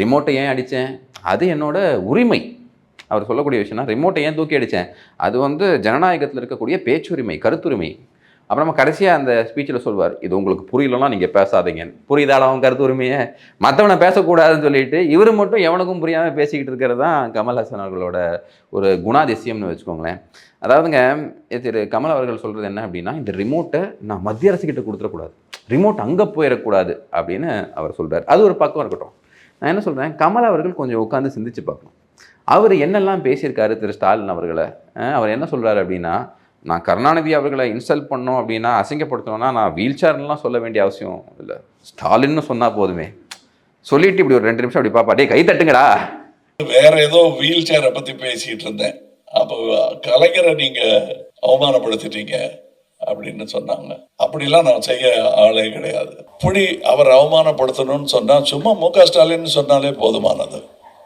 ரிமோட்டை ஏன் அடித்தேன் அது என்னோட உரிமை. அவர் சொல்லக்கூடிய விஷயம்னா ரிமோட்டை ஏன் தூக்கி அடித்தேன் அது வந்து ஜனநாயகத்தில் இருக்கக்கூடிய பேச்சுரிமை கருத்துரிமை. அப்புறமா கடைசியாக அந்த ஸ்பீச்சில் சொல்வார் இது உங்களுக்கு புரியலன்னா நீங்கள் பேசாதீங்க புரியுதால அவன் கருத்துரிமையை? மற்றவனை பேசக்கூடாதுன்னு சொல்லிட்டு இவர் மட்டும் எவனுக்கும் புரியாமல் பேசிக்கிட்டு இருக்கிறது தான் கமல்ஹாசன் அவர்களோட ஒரு குணாதிசயம்னு வச்சுக்கோங்களேன். அதாவதுங்க திரு கமல் அவர்கள் சொல்கிறது என்ன அப்படின்னா இந்த ரிமோட்டை நான் மத்திய அரசுக்கிட்ட கொடுத்துடக்கூடாது. ரிமோட் அங்கே போயிடக்கூடாது. அப்படின்னு அவர் சொல்கிறார் அது ஒரு பக்கம் இருக்கட்டும். நான் என்ன சொல்கிறேன் கமல் அவர்கள் கொஞ்சம் உட்காந்து சிந்திச்சு பார்க்கணும். அவர் என்னெல்லாம் பேசியிருக்காரு திரு ஸ்டாலின் அவர்களை? அவர் என்ன சொல்கிறாரு அப்படின்னா நான் கருணாநிதி அவர்களை இன்சல்ட் பண்ணோம் அப்படின்னா அசிங்கப்படுத்தணும்னா நான் வீல் சேர்லாம் சொல்ல வேண்டிய அவசியம் இல்லை. ஸ்டாலின்னு சொன்னால் போதுமே. சொல்லிட்டு இப்படி ஒரு ரெண்டு நிமிஷம் அப்படி பாப்பா டே கை தட்டுங்கடா. வேற ஏதோ வீல் சேரை பத்தி பேசிட்டு இருந்தேன். அப்போ கலைஞரை நீங்க அவமானப்படுத்திட்டீங்க. அப்படின்னு சொன்னாங்க. அப்படிலாம் நான் செய்ய ஆளே கிடையாது. அப்படி அவர் அவமானப்படுத்தணும்னு சொன்னா சும்மா மு க ஸ்டாலின் சொன்னாலே போதுமானது.